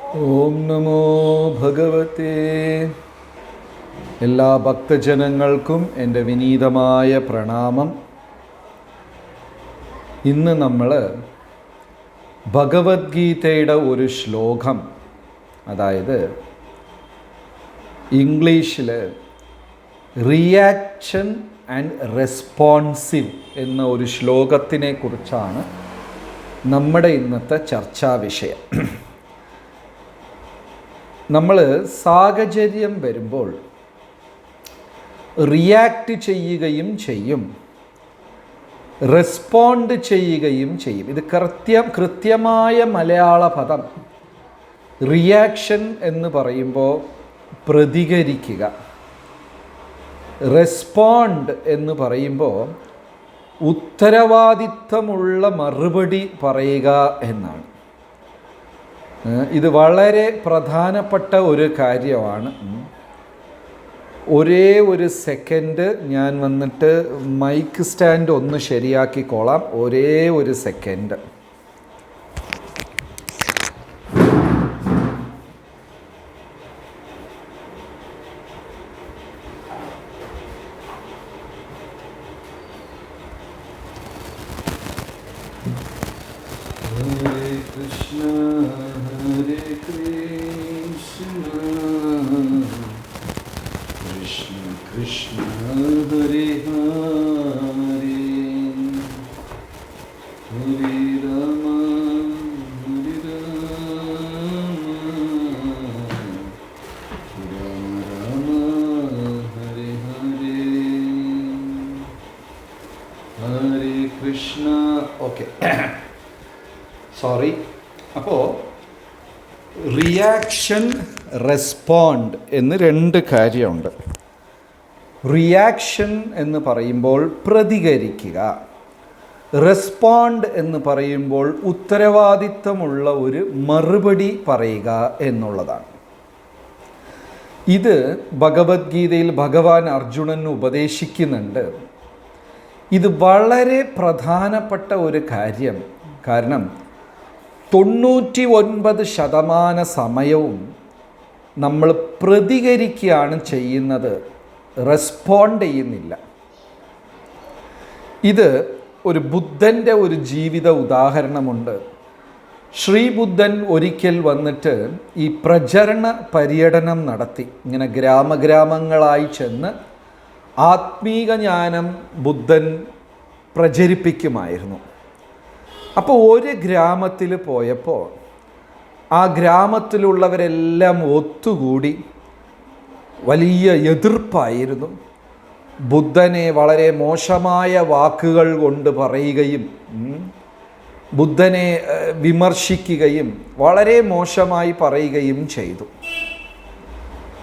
ഓം നമോ ഭഗവത്തെ എല്ലാ ഭക്തജനങ്ങൾക്കും എന്റെ വിനീതമായ പ്രണാമം. ഇന്ന് നമ്മൾ ഭഗവത്ഗീതയുടെ ഒരു ശ്ലോകം അതായത് ഇംഗ്ലീഷിൽ റിയാക്ഷൻ ആൻഡ് റെസ്പോൺസീവ് എന്ന ഒരു ശ്ലോകത്തിനെ കുറിച്ചാണ് നമ്മുടെ ഇന്നത്തെ ചർച്ചാ വിഷയം. നമ്മൾ സാഹചര്യം വരുമ്പോൾ റിയാക്റ്റ് ചെയ്യുകയും ചെയ്യും. റെസ്പോണ്ട് ചെയ്യുകയും ചെയ്യും. ഇത് കൃത്യം കൃത്യമായ മലയാള പദം. റിയാക്ഷൻ എന്ന് പറയുമ്പോൾ പ്രതികരിക്കുക. റെസ്പോണ്ട് എന്ന് പറയുമ്പോൾ ഉത്തരവാദിത്തമുള്ള മറുപടി പറയുക എന്നാണ്. ഇത് വളരെ പ്രധാനപ്പെട്ട ഒരു കാര്യമാണ്. ഒരേ ഒരു സെക്കൻഡ് ഞാൻ വന്നിട്ട് മൈക്ക് സ്റ്റാൻഡ് ഒന്ന് ശരിയാക്കിക്കോളാം. ഒരേ ഒരു സെക്കൻഡ്. സോറി അപ്പോൾ റിയാക്ഷൻ റെസ്പോണ്ട് എന്ന് രണ്ട് കാര്യമുണ്ട്. റിയാക്ഷൻ എന്ന് പറയുമ്പോൾ പ്രതികരിക്കുക. റെസ്പോണ്ട് എന്ന് പറയുമ്പോൾ ഉത്തരവാദിത്തമുള്ള ഒരു മറുപടി പറയുക എന്നുള്ളതാണ്. ഇത് ഭഗവത്ഗീതയിൽ ഭഗവാൻ അർജുനന് ഉപദേശിക്കുന്നുണ്ട്. ഇത് വളരെ പ്രധാനപ്പെട്ട ഒരു കാര്യം. കാരണം തൊണ്ണൂറ്റി ഒൻപത് ശതമാന സമയവും നമ്മൾ പ്രതികരിക്കുകയാണ് ചെയ്യുന്നത്. റെസ്പോണ്ട് ചെയ്യുന്നില്ല. ഇത് ഒരു ബുദ്ധന്റെ ഒരു ജീവിത ഉദാഹരണമുണ്ട്. ശ്രീബുദ്ധൻ ഒരിക്കൽ വന്നിട്ട് ഈ പ്രചരണ പര്യടനം നടത്തി. ഇങ്ങനെ ഗ്രാമഗ്രാമങ്ങളായി ചെന്ന് ആത്മീക ജ്ഞാനം ബുദ്ധൻ പ്രചരിപ്പിക്കുമായിരുന്നു. അപ്പോൾ ഒരു ഗ്രാമത്തിൽ പോയപ്പോൾ ആ ഗ്രാമത്തിലുള്ളവരെല്ലാം ഒത്തുകൂടി വലിയ എതിർപ്പായിരുന്നു. ബുദ്ധനെ വളരെ മോശമായ വാക്കുകൾ കൊണ്ട് പറയുകയും ബുദ്ധനെ വിമർശിക്കുകയും വളരെ മോശമായി പറയുകയും ചെയ്തു.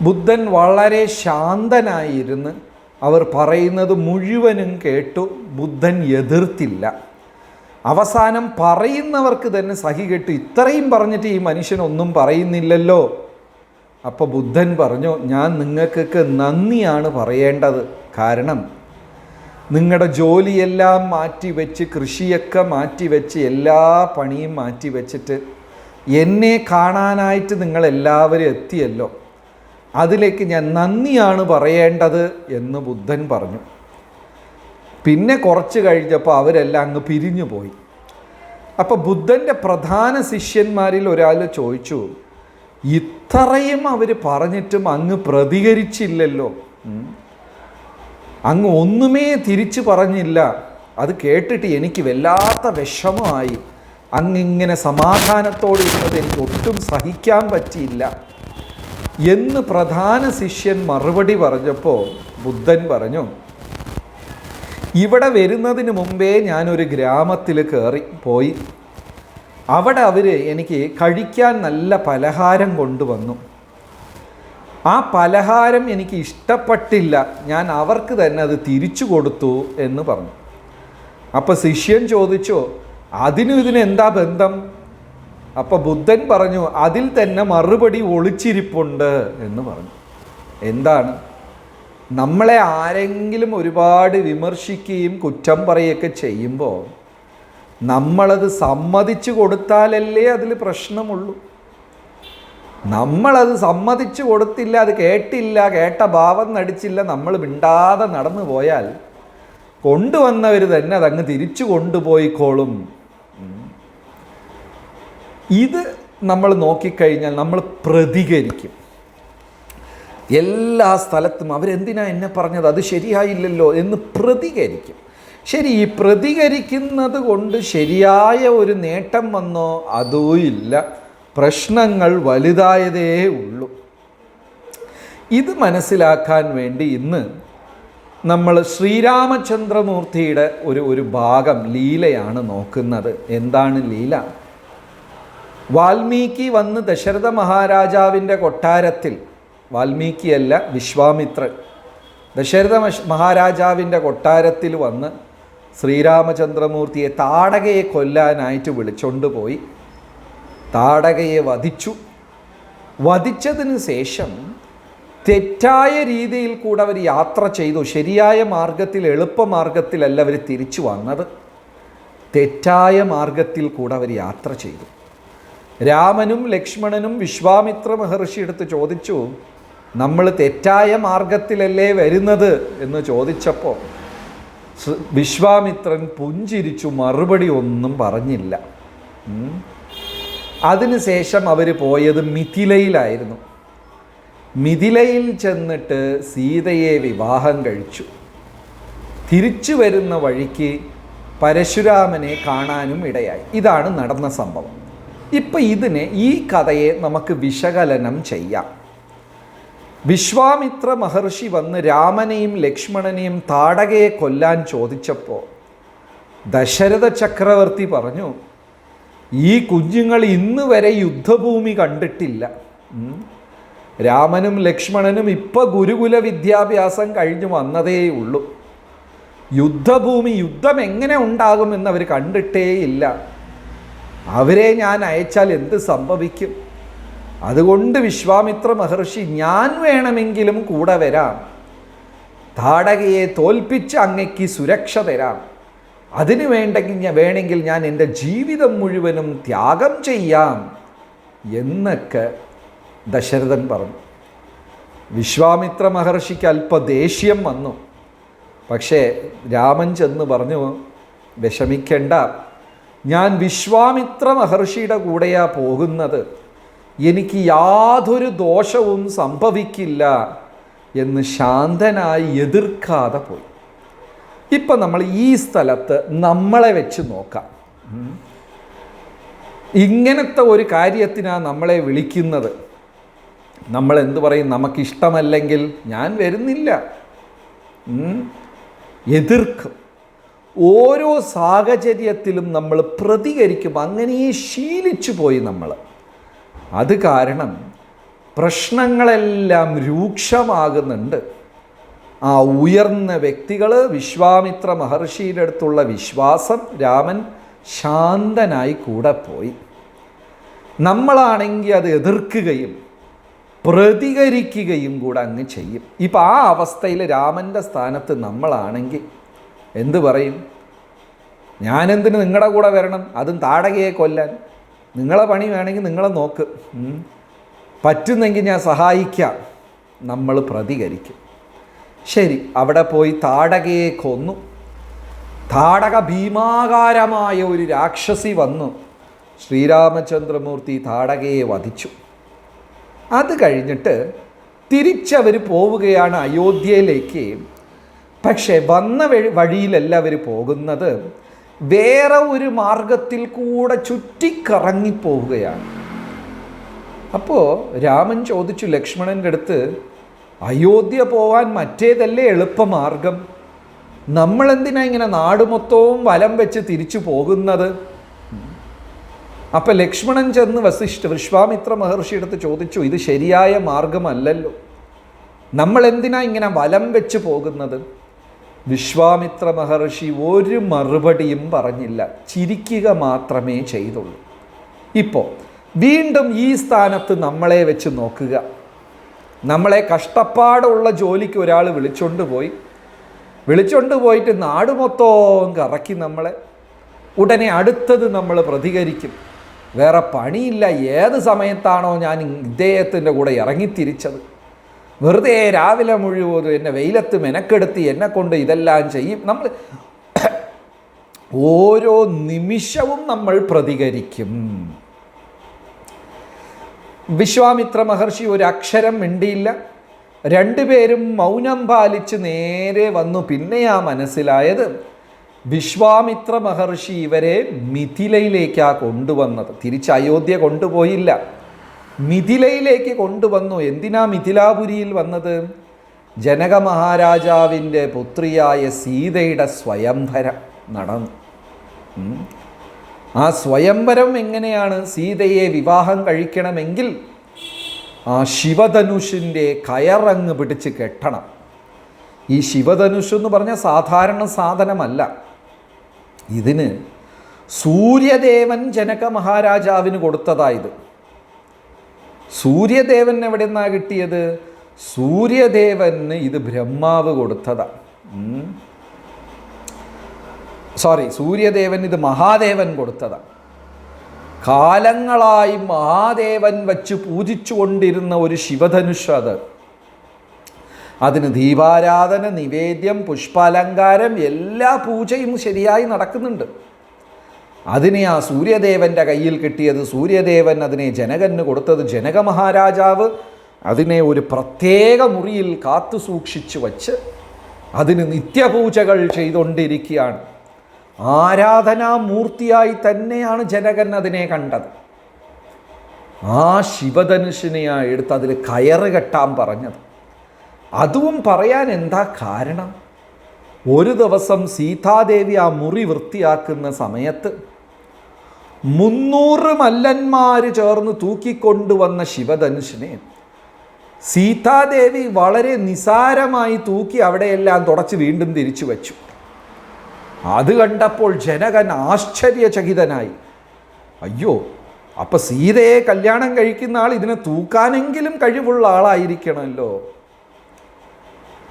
ബുദ്ധൻ വളരെ ശാന്തനായിരുന്ന് അവർ പറയുന്നത് മുഴുവനും കേട്ടു ബുദ്ധൻ എതിർത്തില്ല. അവസാനം പറയുന്നവർക്ക് തന്നെ സഹി കേട്ടു. ഇത്രയും പറഞ്ഞിട്ട് ഈ മനുഷ്യനൊന്നും പറയുന്നില്ലല്ലോ. അപ്പോൾ ബുദ്ധൻ പറഞ്ഞു ഞാൻ നിങ്ങൾക്കൊക്കെ നന്ദിയാണ് പറയേണ്ടത്. കാരണം നിങ്ങളുടെ ജോലിയെല്ലാം മാറ്റിവെച്ച് കൃഷിയൊക്കെ മാറ്റിവെച്ച് എല്ലാ പണിയും മാറ്റി വെച്ചിട്ട് എന്നെ കാണാനായിട്ട് നിങ്ങളെല്ലാവരും എത്തിയല്ലോ. അതിലേക്ക് ഞാൻ നന്ദിയാണ് പറയേണ്ടത് എന്ന് ബുദ്ധൻ പറഞ്ഞു. പിന്നെ കുറച്ച് കഴിഞ്ഞപ്പോൾ അവരെല്ലാം അങ്ങ് പിരിഞ്ഞു പോയി അപ്പോൾ ബുദ്ധന്റെ പ്രധാന ശിഷ്യന്മാരിൽ ഒരാൾ ചോദിച്ചു ഇത്രയും അവർ പറഞ്ഞിട്ടും അങ്ങ് പ്രതികരിച്ചില്ലല്ലോ. അങ്ങ് ഒന്നുമേ തിരിച്ചു പറഞ്ഞില്ല. അത് കേട്ടിട്ട് എനിക്ക് വല്ലാത്ത വിഷമമായി. അങ്ങിങ്ങനെ സമാധാനത്തോടെ ഇരുന്നത് എനിക്ക് ഒട്ടും സഹിക്കാൻ പറ്റിയില്ല. എന്ന് പ്രധാന ശിഷ്യൻ മറുപടി പറഞ്ഞപ്പോൾ ബുദ്ധൻ പറഞ്ഞു ഇവിടെ വരുന്നതിന് മുമ്പേ ഞാനൊരു ഗ്രാമത്തിൽ കയറി പോയി. അവിടെ അവർ എനിക്ക് കഴിക്കാൻ നല്ല പലഹാരം കൊണ്ടുവന്നു. ആ പലഹാരം എനിക്ക് ഇഷ്ടപ്പെട്ടില്ല. ഞാൻ അവർക്ക് തന്നെ അത് തിരിച്ചു കൊടുത്തു എന്ന് പറഞ്ഞു. അപ്പോൾ ശിഷ്യൻ ചോദിച്ചോ അതിനും ഇതിന് എന്താ ബന്ധം? അപ്പോൾ ബുദ്ധൻ പറഞ്ഞു അതിൽ തന്നെ മറുപടി ഒളിച്ചിരിപ്പുണ്ട് എന്ന് പറഞ്ഞു. എന്താണ്? നമ്മളെ ആരെങ്കിലും ഒരുപാട് വിമർശിക്കുകയും കുറ്റം പറയുകയൊക്കെ ചെയ്യുമ്പോൾ നമ്മളത് സമ്മതിച്ചു കൊടുത്താലല്ലേ അതിൽ പ്രശ്നമുള്ളൂ. നമ്മളത് സമ്മതിച്ചു കൊടുത്തില്ല അത് കേട്ടില്ല കേട്ട ഭാവം നടിച്ചില്ല നമ്മൾ മിണ്ടാതെ നടന്നു പോയാൽ കൊണ്ടുവന്നവർ തന്നെ അതങ്ങ് തിരിച്ചു കൊണ്ടുപോയിക്കോളും. ഇത് നമ്മൾ നോക്കിക്കഴിഞ്ഞാൽ നമ്മൾ പ്രതികരിക്കും. എല്ലാ സ്ഥലത്തും അവരെന്തിനാ എന്നെ പറഞ്ഞത്? അത് ശരിയായില്ലല്ലോ എന്ന് പ്രതികരിക്കും. ശരി ഈ പ്രതികരിക്കുന്നത് കൊണ്ട് ശരിയായ ഒരു നേട്ടം വന്നോ? അതോ ഇല്ല. പ്രശ്നങ്ങൾ വലുതായതേ ഉള്ളൂ. ഇത് മനസ്സിലാക്കാൻ വേണ്ടി ഇന്ന് നമ്മൾ ശ്രീരാമചന്ദ്രമൂർത്തിയുടെ ഒരു ഒരു ഭാഗം ലീലയാണ് നോക്കുന്നത്. എന്താണ് ലീല? വാൽമീകി വന്ന് ദശരഥ മഹാരാജാവിന്റെ കൊട്ടാരത്തിൽ വാൽമീകിയല്ല വിശ്വാമിത്രൻ ദശരഥ മഹാരാജാവിന്റെ കൊട്ടാരത്തിൽ വന്ന് ശ്രീരാമചന്ദ്രമൂർത്തിയെ താടകയെ കൊല്ലാനായിട്ട് വിളിച്ചുകൊണ്ടുപോയി താടകയെ വധിച്ചു. വധിച്ചതിന് ശേഷം തെറ്റായ രീതിയിൽ കൂടെ അവർ യാത്ര ചെയ്തു. ശരിയായ മാർഗത്തിൽ എളുപ്പമാർഗത്തിലല്ല അവർ തിരിച്ചു വന്നത്. തെറ്റായ മാർഗത്തിൽ കൂടെ അവർ യാത്ര ചെയ്തു. രാമനും ലക്ഷ്മണനും വിശ്വാമിത്ര മഹർഷി എടുത്ത് ചോദിച്ചു നമ്മൾ തെറ്റായ മാർഗത്തിലല്ലേ വരുന്നത്? എന്ന് ചോദിച്ചപ്പോൾ വിശ്വാമിത്രൻ പുഞ്ചിരിച്ചു മറുപടി ഒന്നും പറഞ്ഞില്ല. അതിനുശേഷം അവർ പോയത് മിഥിലയിലായിരുന്നു. മിഥിലയിൽ ചെന്നിട്ട് സീതയെ വിവാഹം കഴിച്ചു. തിരിച്ചു വരുന്ന വഴിക്ക് പരശുരാമനെ കാണാനും ഇടയായി. ഇതാണ് നടന്ന സംഭവം. ഇപ്പം ഇതിനെ ഈ കഥയെ നമുക്ക് വിശകലനം ചെയ്യാം. വിശ്വാമിത്ര മഹർഷി വന്ന് രാമനെയും ലക്ഷ്മണനെയും താടകയെ കൊല്ലാൻ ചോദിച്ചപ്പോൾ ദശരഥ ചക്രവർത്തി പറഞ്ഞു ഈ കുഞ്ഞുങ്ങൾ ഇന്ന് വരെ യുദ്ധഭൂമി കണ്ടിട്ടില്ല. രാമനും ലക്ഷ്മണനും ഇപ്പോൾ ഗുരുകുല വിദ്യാഭ്യാസം കഴിഞ്ഞു വന്നതേ ഉള്ളൂ. യുദ്ധഭൂമി യുദ്ധം എങ്ങനെ ഉണ്ടാകുമെന്ന് അവർ കണ്ടിട്ടേയില്ല. അവരെ ഞാൻ അയച്ചാൽ എന്ത് സംഭവിക്കും? അതുകൊണ്ട് വിശ്വാമിത്ര മഹർഷി ഞാൻ വേണമെങ്കിലും കൂടെ വരാം. താടകയെ തോൽപ്പിച്ച് അങ്ങയ്ക്ക് സുരക്ഷ തരാം. അതിനു വേണ്ടെങ്കിൽ ഞാൻ വേണമെങ്കിൽ ഞാൻ എന്റെ ജീവിതം മുഴുവനും ത്യാഗം ചെയ്യാം. എന്നൊക്കെ ദശരഥൻ പറഞ്ഞു. വിശ്വാമിത്ര മഹർഷിക്ക് അല്പ ദേഷ്യം വന്നു. പക്ഷേ രാമൻ ചെന്ന് പറഞ്ഞു വിഷമിക്കേണ്ട. ഞാൻ വിശ്വാമിത്ര മഹർഷിയുടെ കൂടെയാ പോകുന്നത്. എനിക്ക് യാതൊരു ദോഷവും സംഭവിക്കില്ല എന്ന് ശാന്തനായി എതിർക്കാതെ പോയി. ഇപ്പം നമ്മൾ ഈ സ്ഥലത്ത് നമ്മളെ വെച്ച് നോക്കാം. ഇങ്ങനത്തെ ഒരു കാര്യത്തിനാണ് നമ്മളെ വിളിക്കുന്നത്. നമ്മൾ എന്തു പറയും? നമുക്കിഷ്ടമല്ലെങ്കിൽ ഞാൻ വരുന്നില്ല. എതിർക്കും. ഓരോ സാഹചര്യത്തിലും നമ്മൾ പ്രതികരിക്കും. അങ്ങനെ ശീലിച്ചു പോയി നമ്മൾ. അത് കാരണം പ്രശ്നങ്ങളെല്ലാം രൂക്ഷമാകുന്നുണ്ട്. ആ ഉയർന്ന വ്യക്തികൾ വിശ്വാമിത്ര മഹർഷിയുടെ അടുത്തുള്ള വിശ്വാസം രാമൻ ശാന്തനായി കൂടെ പോയി. നമ്മളാണെങ്കിൽ അത് എതിർക്കുകയും പ്രതികരിക്കുകയും കൂടെ അങ്ങ് ചെയ്യും. ഇപ്പം ആ അവസ്ഥയിൽ രാമന്റെ സ്ഥാനത്ത് നമ്മളാണെങ്കിൽ എന്തു പറയും? ഞാനെന്തിന് നിങ്ങളുടെ കൂടെ വരണം? അതും താടകയെ കൊല്ലാൻ. നിങ്ങളെ പണി വേണമെങ്കിൽ നിങ്ങളെ നോക്ക്. പറ്റുന്നെങ്കിൽ ഞാൻ സഹായിക്കാം. നമ്മൾ പ്രതികരിക്കും. ശരി അവിടെ പോയി താടകയെ കൊന്നു. താടക ഭീമാകാരമായ ഒരു രാക്ഷസി വന്നു. ശ്രീരാമചന്ദ്രമൂർത്തി താടകയെ വധിച്ചു. അത് കഴിഞ്ഞിട്ട് തിരിച്ചവർ പോവുകയാണ് അയോധ്യയിലേക്ക്. പക്ഷേ വന്ന വഴി വഴിയിലല്ല അവർ പോകുന്നത്. വേറെ ഒരു മാർഗത്തിൽ കൂടെ ചുറ്റിക്കറങ്ങിപ്പോവുകയാണ്. അപ്പോൾ രാമൻ ചോദിച്ചു ലക്ഷ്മണന്റെ അടുത്ത് അയോധ്യ പോവാൻ മറ്റേതല്ലേ എളുപ്പമാർഗം? നമ്മളെന്തിനാ ഇങ്ങനെ നാട് മൊത്തവും വലം വെച്ച് തിരിച്ചു പോകുന്നത്? അപ്പം ലക്ഷ്മണൻ ചെന്ന് വസിഷ്ഠ വിശ്വാമിത്ര മഹർഷി അടുത്ത് ചോദിച്ചു ഇത് ശരിയായ മാർഗമല്ലല്ലോ. നമ്മളെന്തിനാ ഇങ്ങനെ വലം വെച്ച് പോകുന്നത്? വിശ്വാമിത്ര മഹർഷി ഒരു മറുപടിയും പറഞ്ഞില്ല. ചിരിക്കുക മാത്രമേ ചെയ്തുള്ളൂ. ഇപ്പോൾ വീണ്ടും ഈ സ്ഥാനത്ത് നമ്മളെ വെച്ച് നോക്കുക. നമ്മളെ കഷ്ടപ്പാടുള്ള ജോലിക്ക് ഒരാൾ വിളിച്ചോണ്ട് പോയി. വിളിച്ചോണ്ട് പോയിട്ട് നാട് മൊത്തം കറക്കി നമ്മളെ. ഉടനെ അടുത്തത് നമ്മൾ പ്രതികരിക്കും. വേറെ പണിയില്ല. ഏത് സമയത്താണോ ഞാൻ ഇദ്ദേഹത്തിന്റെ കൂടെ ഇറങ്ങിത്തിരിച്ചത്. വെറുതെ രാവിലെ മുഴുവൻ എന്നെ വെയിലത്ത് മെനക്കെടുത്തി എന്നെ കൊണ്ട് ഇതെല്ലാം ചെയ്യും. നമ്മൾ ഓരോ നിമിഷവും നമ്മൾ പ്രതികരിക്കും. വിശ്വാമിത്ര മഹർഷി ഒരു അക്ഷരം മിണ്ടിയില്ല. രണ്ടുപേരും മൗനം പാലിച്ച് നേരെ വന്നു. പിന്നെയാ മനസ്സിലായത് വിശ്വാമിത്ര മഹർഷി ഇവരെ മിഥിലയിലേക്കാ കൊണ്ടുവന്നത്. തിരിച്ച് അയോധ്യ കൊണ്ടുപോയില്ല. മിഥിലയിലേക്ക് കൊണ്ടുവന്നു. എന്തിനാ മിഥിലാപുരിയിൽ വന്നത്? ജനക മഹാരാജാവിന്റെ പുത്രിയായ സീതയുടെ സ്വയംവരം നടന്നു. ആ സ്വയംവരം എങ്ങനെയാണ് സീതയെ വിവാഹം കഴിക്കണമെങ്കിൽ ആ ശിവധനുഷിന്റെ കയറങ്ങ് പിടിച്ച് കെട്ടണം. ഈ ശിവധനുഷ് എന്ന് പറഞ്ഞ സാധാരണ സാധനമല്ല. ഇതിന് സൂര്യദേവൻ ജനക മഹാരാജാവിന് കൊടുത്തതായത് സൂര്യദേവൻ എവിടെ നിന്നാ കിട്ടിയത്? സൂര്യദേവന് ഇത് ബ്രഹ്മാവ് കൊടുത്തതാണ് സോറി സൂര്യദേവൻ ഇത് മഹാദേവൻ കൊടുത്തതാണ് കാലങ്ങളായി മഹാദേവൻ വച്ച് പൂജിച്ചു കൊണ്ടിരുന്ന ഒരു ശിവധനുഷ് അത്. അതിന് ദീപാരാധന നിവേദ്യം പുഷ്പാലങ്കാരം എല്ലാ പൂജയും ശരിയായി നടക്കുന്നുണ്ട്. അതിനെ ആ സൂര്യദേവന്റെ കയ്യിൽ കിട്ടിയത് സൂര്യദേവൻ അതിനെ ജനകന് കൊടുത്തത് ജനക മഹാരാജാവ് അതിനെ ഒരു പ്രത്യേക മുറിയിൽ കാത്തു സൂക്ഷിച്ചു വച്ച് അതിന് നിത്യപൂജകൾ ചെയ്തുകൊണ്ടിരിക്കുകയാണ്. ആരാധനാമൂർത്തിയായി തന്നെയാണ് ജനകൻ അതിനെ കണ്ടത്. ആ ശിവധനുഷിനെയാണ് എടുത്ത് അതിൽ കയറ് കെട്ടാൻ പറഞ്ഞത്. അതും പറയാൻ എന്താ കാരണം? ഒരു ദിവസം സീതാദേവി ആ മുറി വൃത്തിയാക്കുന്ന സമയത്ത് മുന്നൂറ് മല്ലന്മാർ ചേർന്ന് തൂക്കിക്കൊണ്ടുവന്ന ശിവധനുഷിനെ സീതാദേവി വളരെ നിസാരമായി തൂക്കി അവിടെയെല്ലാം തുടച്ച് വീണ്ടും തിരിച്ചു വച്ചു. അത് കണ്ടപ്പോൾ ജനകൻ ആശ്ചര്യചകിതനായി. അയ്യോ അപ്പൊ സീതയെ കല്യാണം കഴിക്കുന്ന ആൾ ഇതിനെ തൂക്കാനെങ്കിലും കഴിവുള്ള ആളായിരിക്കണമല്ലോ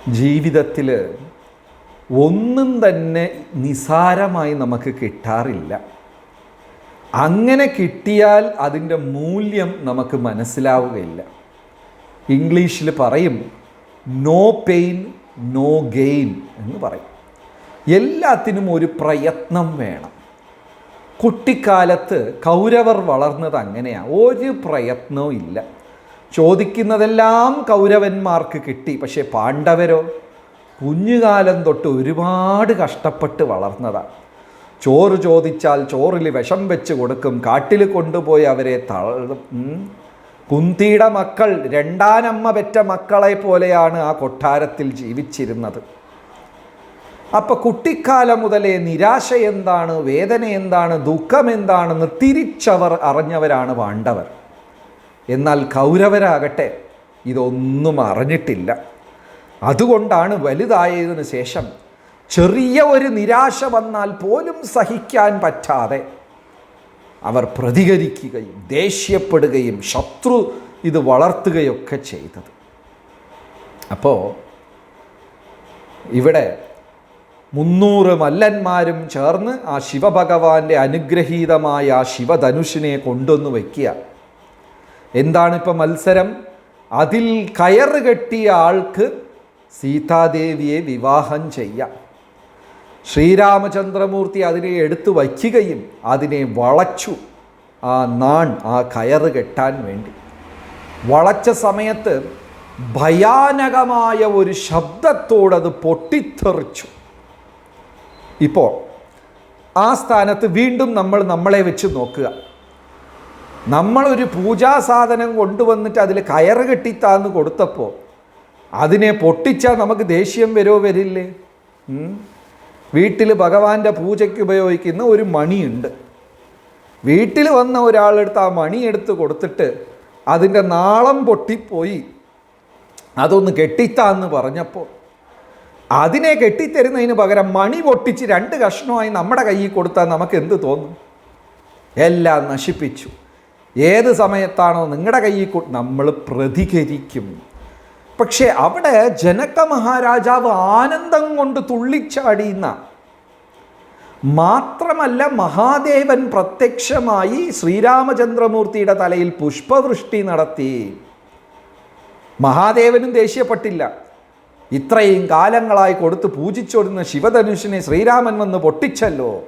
ജീവിതത്തിൽ ഒന്നും തന്നെ നിസാരമായി നമുക്ക് കിട്ടാറില്ല. അങ്ങനെ കിട്ടിയാൽ അതിന്റെ മൂല്യം നമുക്ക് മനസ്സിലാവുകയില്ല. ഇംഗ്ലീഷിൽ പറയും നോ പെയിൻ നോ ഗെയിൻ എന്ന് പറയും. എല്ലാത്തിനും ഒരു പ്രയത്നം വേണം. കുട്ടിക്കാലത്ത് കൗരവർ വളർന്നത് അങ്ങനെയാണ് ഒരു പ്രയത്നവും ഇല്ല. ചോദിക്കുന്നതെല്ലാം കൗരവന്മാർക്ക് കിട്ടി പക്ഷേ പാണ്ഡവരോ കുഞ്ഞുകാലം തൊട്ട് ഒരുപാട് കഷ്ടപ്പെട്ട് വളർന്നതാണ് ചോറ് ചോദിച്ചാൽ ചോറിൽ വിഷം വെച്ച് കൊടുക്കും. കാട്ടിൽ കൊണ്ടുപോയി അവരെ തള കുന്തിയുടെ മക്കൾ രണ്ടാനമ്മ പെറ്റ മക്കളെ പോലെയാണ് ആ കൊട്ടാരത്തിൽ ജീവിച്ചിരുന്നത്. അപ്പൊ കുട്ടിക്കാലം മുതലേ നിരാശ എന്താണ് വേദന എന്താണ് ദുഃഖം എന്താണെന്ന് തിരിച്ചവർ അറിഞ്ഞവരാണ് പാണ്ഡവർ. എന്നാൽ കൗരവരാകട്ടെ ഇതൊന്നും അറിഞ്ഞിട്ടില്ല. അതുകൊണ്ടാണ് വലുതായതിനു ശേഷം ചെറിയ ഒരു നിരാശ വന്നാൽ പോലും സഹിക്കാൻ പറ്റാതെ അവർ പ്രതികരിക്കുകയും ദേഷ്യപ്പെടുകയും ശത്രു ഇത് വളർത്തുകയൊക്കെ ചെയ്തത്. അപ്പോൾ ഇവിടെ മുന്നൂറ് മല്ലന്മാരും ചേർന്ന് ആ ശിവഭഗവാന്റെ അനുഗ്രഹീതമായ ആ ശിവധനുഷിനെ കൊണ്ടുവന്ന് വയ്ക്കുക എന്താണിപ്പോൾ മത്സരം? അതിൽ കയറ് കെട്ടിയ ആൾക്ക് സീതാദേവിയെ വിവാഹം ചെയ്യാം. ശ്രീരാമചന്ദ്രമൂർത്തി അതിനെ എടുത്തു വയ്ക്കുകയും അതിനെ വളച്ചു ആ നാൺ ആ കയറ് കെട്ടാൻ വേണ്ടി. വളച്ച സമയത്ത് ഭയാനകമായ ഒരു ശബ്ദത്തോടത് പൊട്ടിത്തെറിച്ചു. ഇപ്പോൾ ആ സ്ഥാനത്ത് വീണ്ടും നമ്മൾ നമ്മളെ വെച്ച് നോക്കുക. നമ്മളൊരു പൂജാ സാധനം കൊണ്ടുവന്നിട്ട് അതിൽ കയറ് കെട്ടിത്താന്ന് കൊടുത്തപ്പോൾ അതിനെ പൊട്ടിച്ചാൽ നമുക്ക് ദേഷ്യം വരുമോ വരില്ലേ? വീട്ടിൽ ഭഗവാന്റെ പൂജയ്ക്ക് ഉപയോഗിക്കുന്ന ഒരു മണിയുണ്ട്. വീട്ടിൽ വന്ന ഒരാളെടുത്ത് ആ മണി എടുത്ത് കൊടുത്തിട്ട് അതിന്റെ നാളം പൊട്ടിപ്പോയി. അതൊന്ന് കെട്ടിത്താന്ന് പറഞ്ഞപ്പോൾ. അതിനെ കെട്ടിത്തരുന്നതിന് പകരം മണി പൊട്ടിച്ച് രണ്ട് കഷ്ണമായി നമ്മുടെ കയ്യിൽ കൊടുത്താൽ നമുക്ക് എന്ത് തോന്നും? എല്ലാം നശിപ്പിച്ചു. ഏത് സമയത്താണോ നിങ്ങളുടെ കയ്യിൽ നമ്മൾ പ്രതികരിക്കും. പക്ഷേ അവിടെ ജനക മഹാരാജാവ് ആനന്ദം കൊണ്ട് തുള്ളിച്ചാടിയുന്ന മാത്രമല്ല മഹാദേവൻ പ്രത്യക്ഷമായി ശ്രീരാമചന്ദ്രമൂർത്തിയുടെ തലയിൽ പുഷ്പവൃഷ്ടി നടത്തി. മഹാദേവനും ദേഷ്യപ്പെട്ടില്ല. ഇത്രയും കാലങ്ങളായി കൊടുത്ത് പൂജിച്ചോടുന്ന ശിവധനുഷിനെ ശ്രീരാമൻ വന്ന് പൊട്ടിച്ചല്ലോ.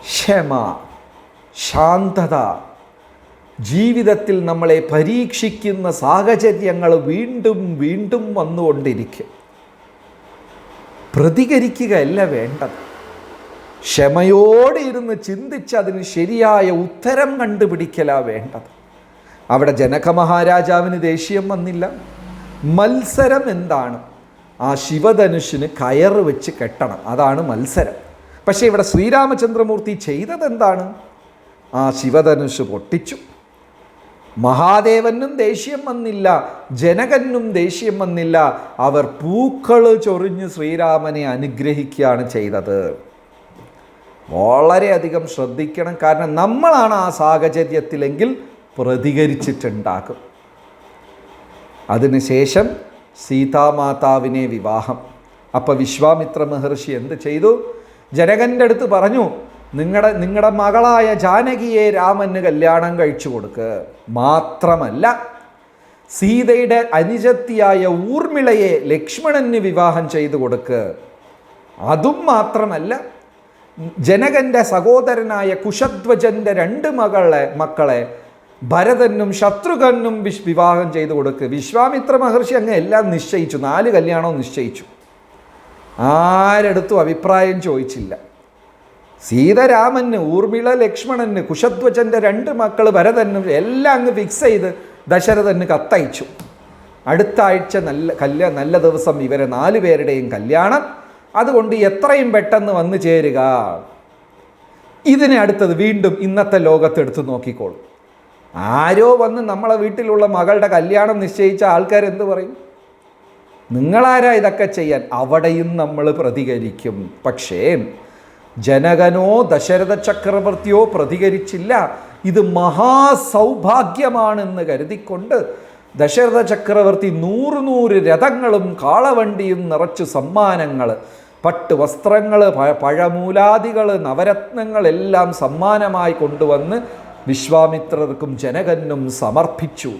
ക്ഷമ ശാന്തത ജീവിതത്തിൽ നമ്മളെ പരീക്ഷിക്കുന്ന സാഹചര്യങ്ങൾ വീണ്ടും വീണ്ടും വന്നുകൊണ്ടിരിക്കും. പ്രതികരിക്കുകയല്ല വേണ്ടത്. ക്ഷമയോടെ ഇരുന്ന് ചിന്തിച്ച് അതിന് ശരിയായ ഉത്തരം കണ്ടുപിടിക്കലാ വേണ്ടത്. അവിടെ ജനക മഹാരാജാവിന് ദേഷ്യം വന്നില്ല. മത്സരം എന്താണ്? ആ ശിവധനുഷിന് കയറ് വെച്ച് കെട്ടണം. അതാണ് മത്സരം. പക്ഷേ ഇവിടെ ശ്രീരാമചന്ദ്രമൂർത്തി ചെയ്തതെന്താണ്? ആ ശിവധനുഷ് പൊട്ടിച്ചു. മഹാദേവനും ദേഷ്യം വന്നില്ല ജനകനും ദേഷ്യം വന്നില്ല. അവർ പൂക്കൾ ചൊറിഞ്ഞ് ശ്രീരാമനെ അനുഗ്രഹിക്കുകയാണ് ചെയ്തത്. വളരെയധികം ശ്രദ്ധിക്കണം. കാരണം നമ്മളാണ് ആ സാഹചര്യത്തിലെങ്കിൽ പ്രതികരിച്ചിട്ടുണ്ടാകും. അതിനുശേഷം സീതാമാതാവിനെ വിവാഹം. അപ്പോൾ വിശ്വാമിത്ര മഹർഷി എന്ത് ചെയ്തു? ജനകന്റെ അടുത്ത് പറഞ്ഞു നിങ്ങളുടെ നിങ്ങളുടെ മകളായ ജാനകിയെ രാമന് കല്യാണം കഴിച്ചു കൊടുക്ക്. മാത്രമല്ല സീതയുടെ അനുജത്തിയായ ഊർമിളയെ ലക്ഷ്മണന് വിവാഹം ചെയ്തു കൊടുക്ക്. അതും മാത്രമല്ല ജനകന്റെ സഹോദരനായ കുശധ്വജന്റെ രണ്ട് മകളെ മക്കളെ ഭരതനും ശത്രുഘ്നും വിശ് വിവാഹം ചെയ്തു കൊടുക്ക്. വിശ്വാമിത്ര മഹർഷി അങ്ങ് എല്ലാം നിശ്ചയിച്ചു. നാല് കല്യാണവും നിശ്ചയിച്ചു. ആരെടുത്തും അഭിപ്രായം ചോദിച്ചില്ല. സീതരാമന് ഊർമിള ലക്ഷ്മണന് കുശധ്വജന്റെ രണ്ട് മക്കൾ ഭരതനും എല്ലാം അങ്ങ് ഫിക്സ് ചെയ്ത് ദശരഥന് കത്തയച്ചു. അടുത്ത ആഴ്ച നല്ല കല്യാ നല്ല ദിവസം ഇവരെ നാല് പേരുടെയും കല്യാണം. അതുകൊണ്ട് എത്രയും പെട്ടെന്ന് വന്നു ചേരുക. ഇതിനെ അടുത്തത് വീണ്ടും ഇന്നത്തെ ലോകത്തെടുത്ത് നോക്കിക്കോളും. ആരോ വന്ന് നമ്മളെ വീട്ടിലുള്ള മകളുടെ കല്യാണം നിശ്ചയിച്ച ആൾക്കാർ എന്ത് പറയും? നിങ്ങളാരാ ഇതൊക്കെ ചെയ്യാൻ? അവിടെയും നമ്മൾ പ്രതികരിക്കും. പക്ഷേ ജനകനോ ദശരഥ ചക്രവർത്തിയോ പ്രതികരിച്ചില്ല. ഇത് മഹാസൗഭാഗ്യമാണെന്ന് കരുതിക്കൊണ്ട് ദശരഥ ചക്രവർത്തി നൂറ് നൂറ് രഥങ്ങളും കാളവണ്ടിയും നിറച്ച് സമ്മാനങ്ങൾ പട്ട് വസ്ത്രങ്ങൾ പഴമൂലാദികൾ നവരത്നങ്ങളെല്ലാം സമ്മാനമായി കൊണ്ടുവന്ന് വിശ്വാമിത്രർക്കും ജനകനും സമർപ്പിച്ചു.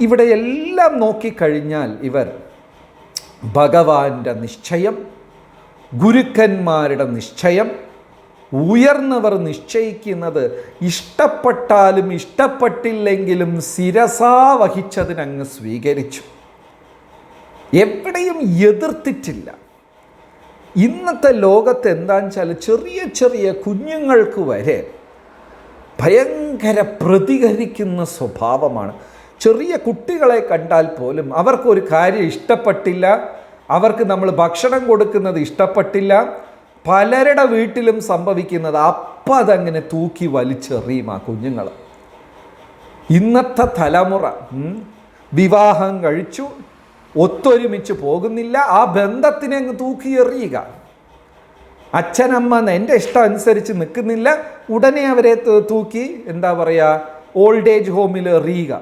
ഇവിടെ എല്ലാം നോക്കിക്കഴിഞ്ഞാൽ ഇവർ ഭഗവാന്റെ നിശ്ചയം. ഗുരുക്കന്മാരുടെ നിശ്ചയം ഉയർന്നവർ നിശ്ചയിക്കുന്നത് ഇഷ്ടപ്പെട്ടാലും ഇഷ്ടപ്പെട്ടില്ലെങ്കിലും ശിരസാ വഹിച്ചതിനങ്ങ് സ്വീകരിച്ചു. എവിടെയും എതിർത്തിട്ടില്ല. ഇന്നത്തെ ലോകത്ത് എന്താണെന്ന് വെച്ചാൽ ചെറിയ ചെറിയ കുഞ്ഞുങ്ങൾക്ക് വരെ ഭയങ്കര പ്രതികരിക്കുന്ന സ്വഭാവമാണ്. ചെറിയ കുട്ടികളെ കണ്ടാൽ പോലും അവർക്കൊരു കാര്യം ഇഷ്ടപ്പെട്ടില്ല അവർക്ക് നമ്മൾ ഭക്ഷണം കൊടുക്കുന്നത് ഇഷ്ടപ്പെട്ടില്ല. പലരുടെ വീട്ടിലും സംഭവിക്കുന്നത് അപ്പം അതങ്ങനെ തൂക്കി വലിച്ചെറിയും ആ കുഞ്ഞുങ്ങൾ ഇന്നത്തെ തലമുറ വിവാഹം കഴിച്ചു ഒത്തൊരുമിച്ച് പോകുന്നില്ല. ആ ബന്ധത്തിനെ അങ്ങ് തൂക്കി എറിയുക. അച്ഛനമ്മ എന്റെ ഇഷ്ടം അനുസരിച്ച് നിൽക്കുന്നില്ല. ഉടനെ അവരെ തൂക്കി എന്താ പറയുക ഓൾഡ് ഏജ് ഹോമിൽ എറിയുക.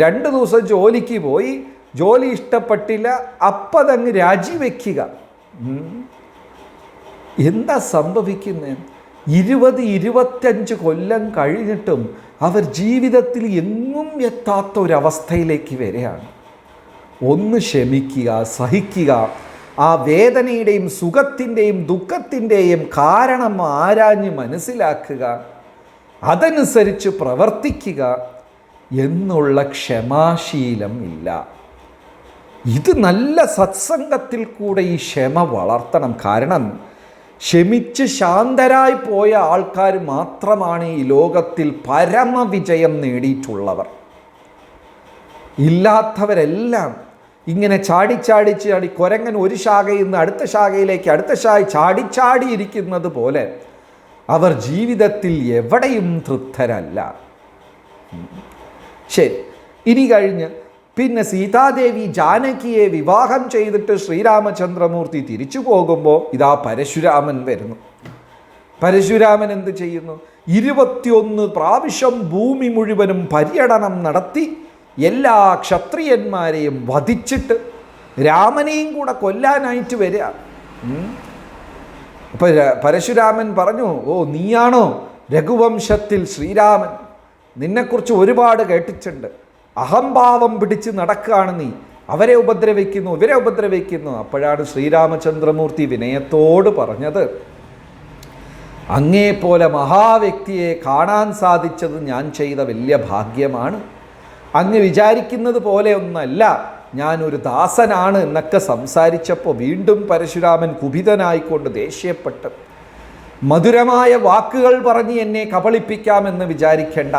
രണ്ട് ദിവസം ജോലിക്ക് പോയി. ജോലി ഇഷ്ടപ്പെട്ടില്ല അപ്പതങ്ങ് രാജിവെക്കുക. എന്താ സംഭവിക്കുന്നത് ഇരുപത് ഇരുപത്തഞ്ച് കൊല്ലം കഴിഞ്ഞിട്ടും അവർ ജീവിതത്തിൽ എങ്ങും എത്താത്ത ഒരവസ്ഥയിലേക്ക് വരികയാണ്. ഒന്ന് ക്ഷമിക്കുക സഹിക്കുക. ആ വേദനയുടെയും സുഖത്തിന്റെയും ദുഃഖത്തിന്റെയും കാരണം ആരാഞ്ഞ് മനസ്സിലാക്കുക. അതനുസരിച്ച് പ്രവർത്തിക്കുക. എന്നുള്ള ക്ഷമാശീലം ഇല്ല. ഇത് നല്ല സത്സംഗത്തിൽ കൂടെ ഈ ക്ഷമ വളർത്തണം. കാരണം ക്ഷമിച്ച് ശാന്തരായി പോയ ആൾക്കാർ മാത്രമാണ് ഈ ലോകത്തിൽ പരമവിജയം നേടിയിട്ടുള്ളവർ. ഇല്ലാത്തവരെല്ലാം ഇങ്ങനെ ചാടി ചാടി കൊരങ്ങൻ ഒരു ശാഖയിൽ നിന്ന് അടുത്ത ശാഖയിലേക്ക് അടുത്ത ശാഖ ചാടിച്ചാടിയിരിക്കുന്നത് പോലെ അവർ ജീവിതത്തിൽ എവിടെയും തൃപ്തരല്ല. ശരി ഇനി കഴിഞ്ഞ് പിന്നെ സീതാദേവി ജാനകിയെ വിവാഹം ചെയ്തിട്ട് ശ്രീരാമചന്ദ്രമൂർത്തി തിരിച്ചു പോകുമ്പോൾ ഇതാ പരശുരാമൻ വരുന്നു. പരശുരാമൻ എന്ത് ചെയ്യുന്നു? ഇരുപത്തിയൊന്ന് പ്രാവശ്യം ഭൂമി മുഴുവനും പര്യടനം നടത്തി എല്ലാ ക്ഷത്രിയന്മാരെയും വധിച്ചിട്ട് രാമനെയും കൂടെ കൊല്ലാനായിട്ട് വരിക. ഉം. അപ്പൊ പരശുരാമൻ പറഞ്ഞു ഓ നീയാണോ രഘുവംശത്തിൽ ശ്രീരാമൻ? നിന്നെക്കുറിച്ച് ഒരുപാട് കേട്ടിട്ടുണ്ട്. അഹംഭാവം പിടിച്ച് നടക്കുകയാണ് നീ. അവരെ ഉപദ്രവിക്കുന്നു ഇവരെ ഉപദ്രവിക്കുന്നു. അപ്പോഴാണ് ശ്രീരാമചന്ദ്രമൂർത്തി വിനയത്തോട് പറഞ്ഞത്. അങ്ങേപ്പോലെ മഹാവ്യക്തിയെ കാണാൻ സാധിച്ചത് ഞാൻ ചെയ്ത വലിയ ഭാഗ്യമാണ്. അങ്ങ് വിചാരിക്കുന്നത് പോലെ ഒന്നല്ല. ഞാനൊരു ദാസനാണ് എന്നൊക്കെ സംസാരിച്ചപ്പോൾ വീണ്ടും പരശുരാമൻ കുപിതനായിക്കൊണ്ട് ദേഷ്യപ്പെട്ട് മധുരമായ വാക്കുകൾ പറഞ്ഞ് എന്നെ കബളിപ്പിക്കാമെന്ന് വിചാരിക്കേണ്ട.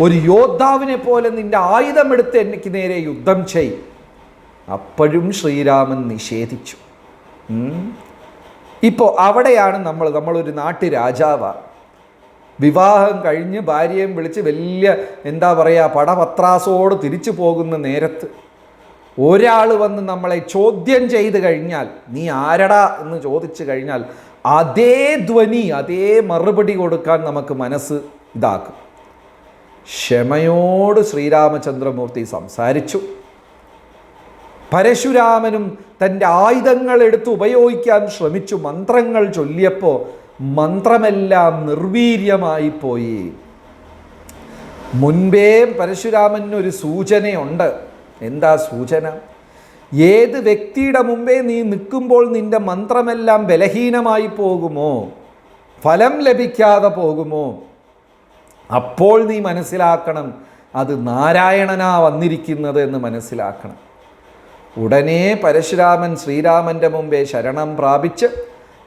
ഒരു യോദ്ധാവിനെ പോലെ നിന്റെ ആയുധമെടുത്ത് എനിക്ക് നേരെ യുദ്ധം ചെയ്. അപ്പോഴും ശ്രീരാമൻ നിഷേധിച്ചു. ഇപ്പോൾ അവിടെയാണ് നമ്മൾ നമ്മളൊരു നാട്ടു രാജാവാണ് വിവാഹം കഴിഞ്ഞ് ഭാര്യയും വിളിച്ച് വലിയ എന്താ പറയുക പടപത്രാസോട് തിരിച്ചു പോകുന്ന നേരത്ത് ഒരാൾ വന്ന് നമ്മളെ ചോദ്യം ചെയ്ത് കഴിഞ്ഞാൽ നീ ആരടാ? എന്ന് ചോദിച്ചു കഴിഞ്ഞാൽ അതേ ധ്വനി അതേ മറുപടി കൊടുക്കാൻ നമുക്ക് മനസ്സ് ഇതാക്കും. ക്ഷമയോട് ശ്രീരാമചന്ദ്രമൂർത്തി സംസാരിച്ചു. പരശുരാമനും തന്റെ ആയുധങ്ങൾ എടുത്ത് ഉപയോഗിക്കാൻ ശ്രമിച്ചു. മന്ത്രങ്ങൾ ചൊല്ലിയപ്പോൾ മന്ത്രമെല്ലാം നിർവീര്യമായി പോയി. മുൻപേ പരശുരാമന് ഒരു സൂചനയുണ്ട്. എന്താ സൂചന? ഏത് വ്യക്തിയുടെ മുമ്പേ നീ നിൽക്കുമ്പോൾ നിന്റെ മന്ത്രമെല്ലാം ബലഹീനമായി പോകുമോ? ഫലം ലഭിക്കാതെ പോകുമോ? അപ്പോൾ നീ മനസ്സിലാക്കണം അത് നാരായണനാ വന്നിരിക്കുന്നത് എന്ന് മനസ്സിലാക്കണം. ഉടനെ പരശുരാമൻ ശ്രീരാമന്റെ മുമ്പേ ശരണം പ്രാപിച്ച്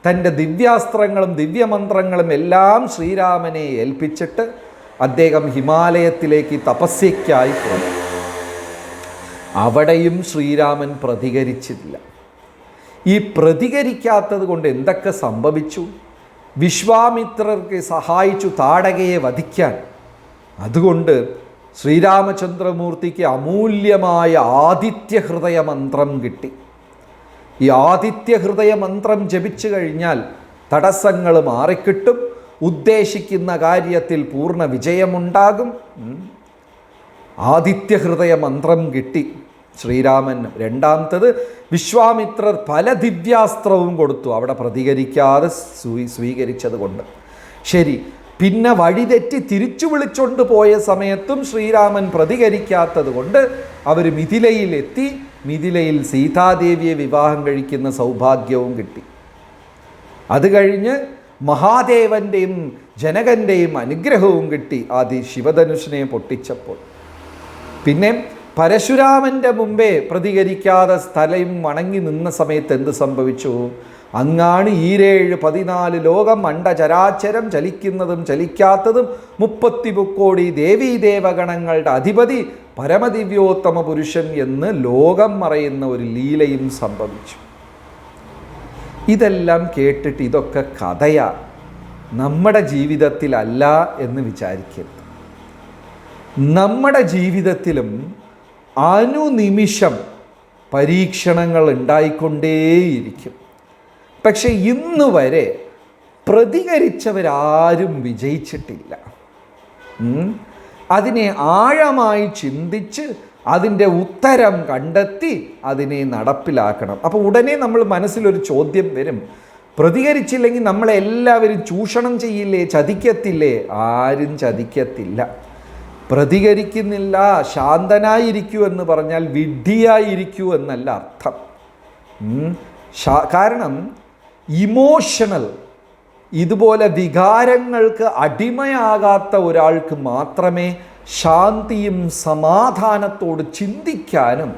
തന്റെ ദിവ്യാസ്ത്രങ്ങളും ദിവ്യമന്ത്രങ്ങളും എല്ലാം ശ്രീരാമനെ ഏൽപ്പിച്ചിട്ട് അദ്ദേഹം ഹിമാലയത്തിലേക്ക് തപസ്യയ്ക്കായി പോയി. അവിടെയും ശ്രീരാമൻ പ്രതികരിച്ചില്ല. ഈ പ്രതികരിക്കാത്തത് കൊണ്ട് എന്തൊക്കെ സംഭവിച്ചു? വിശ്വാമിത്രർക്ക് സഹായിച്ചു താടകയെ വധിക്കാൻ. അതുകൊണ്ട് ശ്രീരാമചന്ദ്രമൂർത്തിക്ക് അമൂല്യമായ ആദിത്യഹൃദയ മന്ത്രം കിട്ടി. ഈ ആദിത്യഹൃദയ മന്ത്രം ജപിച്ചു കഴിഞ്ഞാൽ തടസ്സങ്ങൾ മാറിക്കിട്ടും ഉദ്ദേശിക്കുന്ന കാര്യത്തിൽ പൂർണ വിജയമുണ്ടാകും. ആദിത്യ ആദിത്യഹൃദയ മന്ത്രം കിട്ടി. ശ്രീരാമൻ രണ്ടാമത്തത്. വിശ്വാമിത്രർ പല ദിവ്യാസ്ത്രവും കൊടുത്തു. അവിടെ പ്രതികരിക്കാതെ സ്വീ സ്വീകരിച്ചത് കൊണ്ട് ശരി. പിന്നെ വഴിതെറ്റി തിരിച്ചു വിളിച്ചുകൊണ്ട് പോയ സമയത്തും ശ്രീരാമൻ പ്രതികരിക്കാത്തത് കൊണ്ട് അവർ മിഥിലയിലെത്തി. മിഥിലയിൽ സീതാദേവിയെ വിവാഹം കഴിക്കുന്ന സൗഭാഗ്യവും കിട്ടി. അത് കഴിഞ്ഞ് മഹാദേവന്റെയും ജനകന്റെയും അനുഗ്രഹവും കിട്ടി ആദ്യ ശിവധനുഷിനെ പൊട്ടിച്ചപ്പോൾ. പിന്നെ പരശുരാമന്റെ മുമ്പേ പ്രതികരിക്കാതെ സ്ഥലം വണങ്ങി നിന്ന സമയത്ത് എന്ത് സംഭവിച്ചു? അങ്ങാണ് ഈരേഴ് പതിനാല് ലോകം അണ്ടചരാചരം ചലിക്കുന്നതും ചലിക്കാത്തതും മുപ്പത്തി മുക്കോടി ദേവീദേവഗണങ്ങളുടെ അധിപതി പരമദിവ്യോത്തമ പുരുഷൻ എന്ന് ലോകം മറയുന്ന ഒരു ലീലയും സംഭവിച്ചു. ഇതെല്ലാം കേട്ടിട്ട് ഇതൊക്കെ കഥയാ. നമ്മുടെ ജീവിതത്തിലല്ല എന്ന് വിചാരിക്കരുത്. നമ്മുടെ ജീവിതത്തിലും അനുനിമിഷം പരീക്ഷണങ്ങൾ ഉണ്ടായിക്കൊണ്ടേയിരിക്കും. പക്ഷെ ഇന്ന് വരെ പ്രതികരിച്ചവരാരും വിജയിച്ചിട്ടില്ല. അതിനെ ആഴമായി ചിന്തിച്ച് അതിന്റെ ഉത്തരം കണ്ടെത്തി അതിനെ നടപ്പിലാക്കണം. അപ്പോൾ ഉടനെ നമ്മൾ മനസ്സിലൊരു ചോദ്യം വരും. പ്രതികരിച്ചില്ലെങ്കിൽ നമ്മളെല്ലാവരും ചൂഷണം ചെയ്യില്ലേ? ചതിക്കത്തില്ലേ? ആരും ചതിക്കത്തില്ല. പ്രതികരിക്കുന്നില്ല ശാന്തനായിരിക്കൂ എന്ന് പറഞ്ഞാൽ വിഡ്ഢിയായിരിക്കൂ എന്നല്ല അർത്ഥം. കാരണം ഇമോഷണൽ ഇതുപോലെ വികാരങ്ങൾക്ക് അടിമയാകാത്ത ഒരാൾക്ക് മാത്രമേ ശാന്തിയും സമാധാനത്തോട് ചിന്തിക്കാനും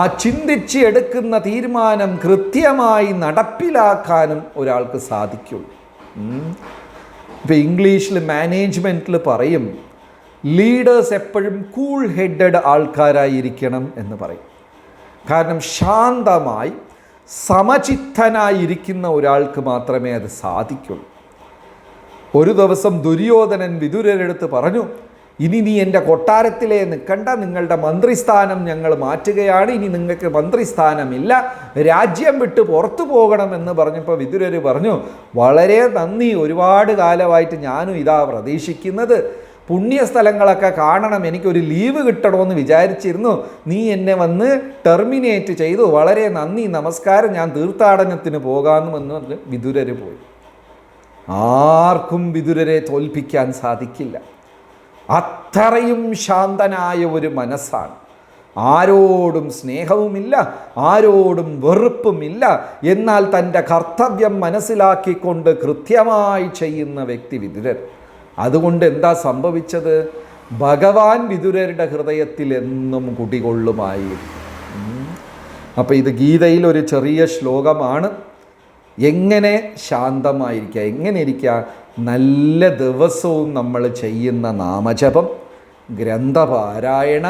ആ ചിന്തിച്ച് എടുക്കുന്ന തീരുമാനം കൃത്യമായി നടപ്പിലാക്കാനും ഒരാൾക്ക് സാധിക്കുള്ളൂ. ഇപ്പം ഇംഗ്ലീഷിൽ മാനേജ്മെന്റിൽ പറയും ലീഡേഴ്സ് എപ്പോഴും കൂൾ ഹെഡഡ് ആൾക്കാരായിരിക്കണം എന്ന് പറയും. കാരണം ശാന്തമായി സമചിത്തനായിരിക്കുന്ന ഒരാൾക്ക് മാത്രമേ അത് സാധിക്കുള്ളൂ. ഒരു ദിവസം ദുര്യോധനൻ വിതുരരെടുത്ത് പറഞ്ഞു ഇനി നീ എന്റെ കൊട്ടാരത്തിലേ നിൽക്കണ്ട നിങ്ങളുടെ മന്ത്രിസ്ഥാനം ഞങ്ങൾ മാറ്റുകയാണ്. ഇനി നിങ്ങൾക്ക് മന്ത്രിസ്ഥാനമില്ല. രാജ്യം വിട്ട് പുറത്തു പോകണമെന്ന് പറഞ്ഞപ്പോൾ വിതുരർ പറഞ്ഞു വളരെ നന്ദി. ഒരുപാട് കാലമായിട്ട് ഞാനും ഇതാ പ്രതീക്ഷിക്കുന്നത്. പുണ്യ സ്ഥലങ്ങളൊക്കെ കാണണം എനിക്കൊരു ലീവ് കിട്ടണമെന്ന് വിചാരിച്ചിരുന്നു. നീ എന്നെ വന്ന് ടെർമിനേറ്റ് ചെയ്തു. വളരെ നന്ദി നമസ്കാരം. ഞാൻ തീർത്ഥാടനത്തിന് പോകാമെന്ന് പറഞ്ഞ് വിതുരർ പോയി. ആർക്കും വിതുരരെ തോൽപ്പിക്കാൻ സാധിക്കില്ല. അത്രയും ശാന്തനായ ഒരു മനസ്സാണ്. ആരോടും സ്നേഹവുമില്ല ആരോടും വെറുപ്പുമില്ല. എന്നാൽ തന്റെ കർത്തവ്യം മനസ്സിലാക്കിക്കൊണ്ട് കൃത്യമായി ചെയ്യുന്ന വ്യക്തി വിതുരൻ അതുകൊണ്ട് എന്താ സംഭവിച്ചത്? ഭഗവാൻ വിതുരരുടെ ഹൃദയത്തിൽ എന്നും കുടികൊള്ളുമായിരുന്നു അപ്പോൾ ഇത് ഗീതയിൽ ഒരു ചെറിയ ശ്ലോകമാണ്. എങ്ങനെ ശാന്തമായിരിക്കുക എങ്ങനെ ഇരിക്കുക നല്ല ദിവസവും നമ്മൾ ചെയ്യുന്ന നാമജപം ഗ്രന്ഥപാരായണ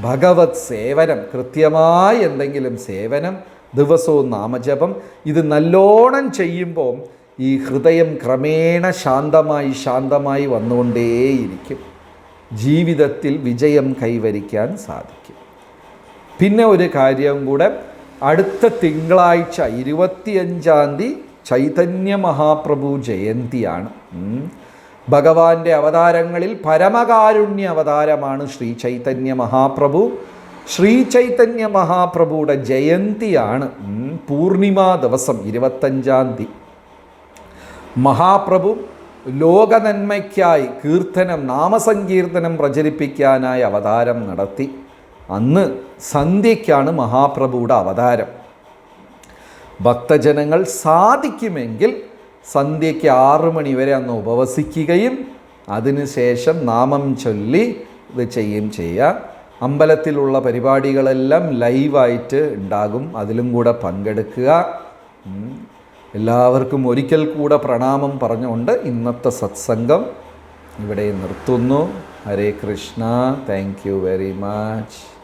ഭഗവത് സേവനം കൃത്യമായി എന്തെങ്കിലും സേവനം ദിവസവും നാമജപം ഇത് നല്ലോണം ചെയ്യുമ്പോൾ ഈ ഹൃദയം ക്രമേണ ശാന്തമായി ശാന്തമായി വന്നുകൊണ്ടേയിരിക്കും. ജീവിതത്തിൽ വിജയം കൈവരിക്കാൻ സാധിക്കും. പിന്നെ ഒരു കാര്യം കൂടെ അടുത്ത തിങ്കളാഴ്ച ഇരുപത്തിയഞ്ചാം തീയതി ചൈതന്യ മഹാപ്രഭു ജയന്തിയാണ്. ഭഗവാന്റെ അവതാരങ്ങളിൽ പരമകാരുണ്യ അവതാരമാണ് ശ്രീ ചൈതന്യ മഹാപ്രഭു. ശ്രീ ചൈതന്യ മഹാപ്രഭുയുടെ ജയന്തിയാണ്. പൂർണിമ ദിവസം ഇരുപത്തഞ്ചാം തീയതി. മഹാപ്രഭു ലോകനന്മയ്ക്കായി കീർത്തനം നാമസങ്കീർത്തനം പ്രചരിപ്പിക്കാനായി അവതാരം നടത്തി. അന്ന് സന്ധ്യയ്ക്കാണ് മഹാപ്രഭുവുടെ അവതാരം. ഭക്തജനങ്ങൾ സാധിക്കുമെങ്കിൽ സന്ധ്യയ്ക്ക് ആറ് മണിവരെ അന്ന് ഉപവസിക്കുകയും അതിനുശേഷം നാമം ചൊല്ലി ഇത് ചെയ്യുകയും ചെയ്യുക. അമ്പലത്തിലുള്ള പരിപാടികളെല്ലാം ലൈവായിട്ട് ഉണ്ടാകും. അതിലും കൂടെ പങ്കെടുക്കുക. എല്ലാവർക്കും ഒരിക്കൽ കൂടെ പ്രണാമം പറഞ്ഞുകൊണ്ട് ഇന്നത്തെ സത്സംഗം ഇവിടെ നിർത്തുന്നു. Hare Krishna. Thank you very much